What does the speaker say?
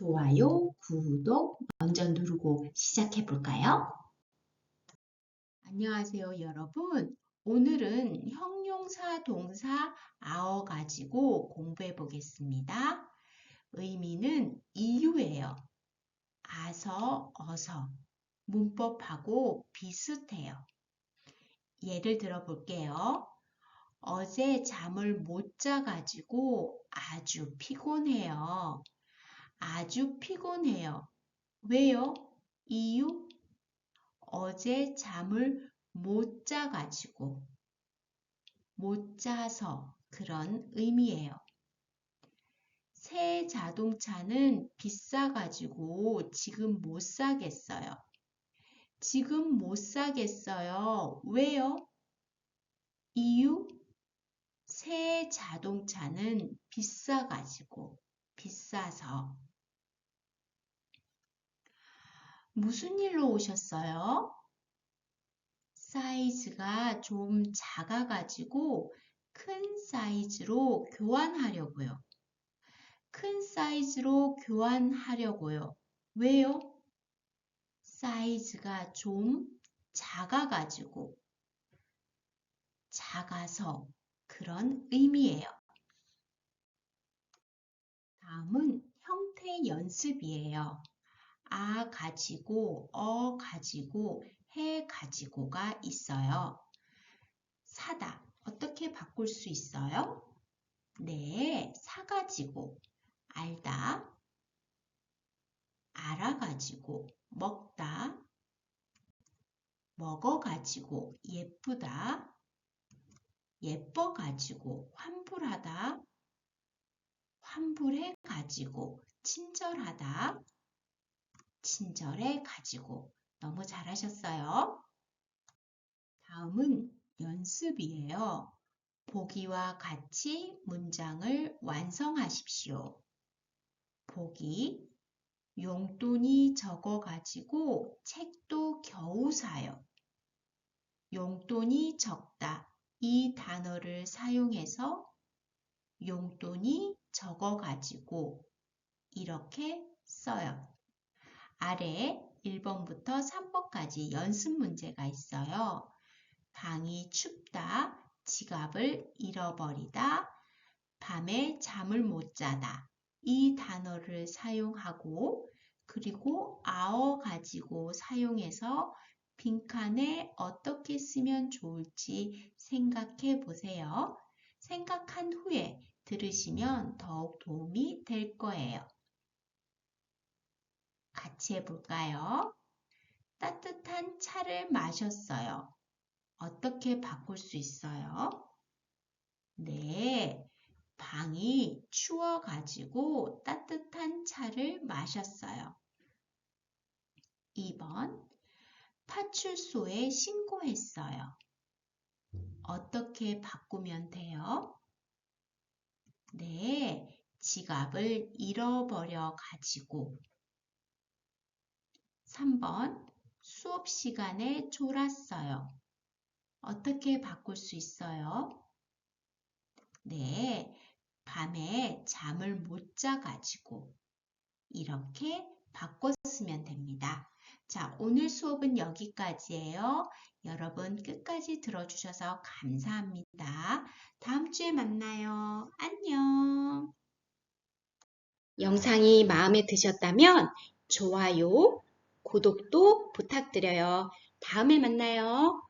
좋아요, 구독 먼저 누르고 시작해 볼까요? 안녕하세요, 여러분. 오늘은 형용사 동사 아어 가지고 공부해 보겠습니다. 의미는 이유예요. 아서, 어서. 문법하고 비슷해요. 예를 들어 볼게요. 어제 잠을 못 자가지고 아주 피곤해요. 아주 피곤해요. 왜요? 이유? 어제 잠을 못 자가지고, 못 자서 그런 의미예요. 새 자동차는 비싸가지고 지금 못 사겠어요. 지금 못 사겠어요. 왜요? 이유? 새 자동차는 비싸가지고, 비싸서. 무슨 일로 오셨어요? 사이즈가 좀 작아가지고 큰 사이즈로 교환하려고요. 큰 사이즈로 교환하려고요. 왜요? 사이즈가 좀 작아가지고 작아서 그런 의미예요. 다음은 형태 연습이에요. 아 가지고, 어 가지고, 해 가지고가 있어요. 사다. 어떻게 바꿀 수 있어요? 네, 사가지고, 알다, 알아가지고, 먹다, 먹어가지고, 예쁘다, 예뻐가지고, 환불하다, 환불해 가지고, 친절하다, 친절해 가지고. 너무 잘하셨어요. 다음은 연습이에요. 보기와 같이 문장을 완성하십시오. 보기, 용돈이 적어가지고 책도 겨우 사요. 용돈이 적다. 이 단어를 사용해서 용돈이 적어가지고 이렇게 써요. 아래 1번부터 3번까지 연습 문제가 있어요. 방이 춥다, 지갑을 잃어버리다, 밤에 잠을 못 자다. 이 단어를 사용하고 그리고 아어 가지고 사용해서 빈칸에 어떻게 쓰면 좋을지 생각해 보세요. 생각한 후에 들으시면 더욱 도움이 될 거예요. 같이 해볼까요? 따뜻한 차를 마셨어요. 어떻게 바꿀 수 있어요? 네, 방이 추워가지고 따뜻한 차를 마셨어요. 2번, 파출소에 신고했어요. 어떻게 바꾸면 돼요? 네, 지갑을 잃어버려 가지고 3번 수업 시간에 졸았어요. 어떻게 바꿀 수 있어요? 네, 밤에 잠을 못 자가지고 이렇게 바꿨으면 됩니다. 자, 오늘 수업은 여기까지예요. 여러분 끝까지 들어주셔서 감사합니다. 다음 주에 만나요. 안녕. 영상이 마음에 드셨다면 좋아요, 구독도 부탁드려요. 다음에 만나요.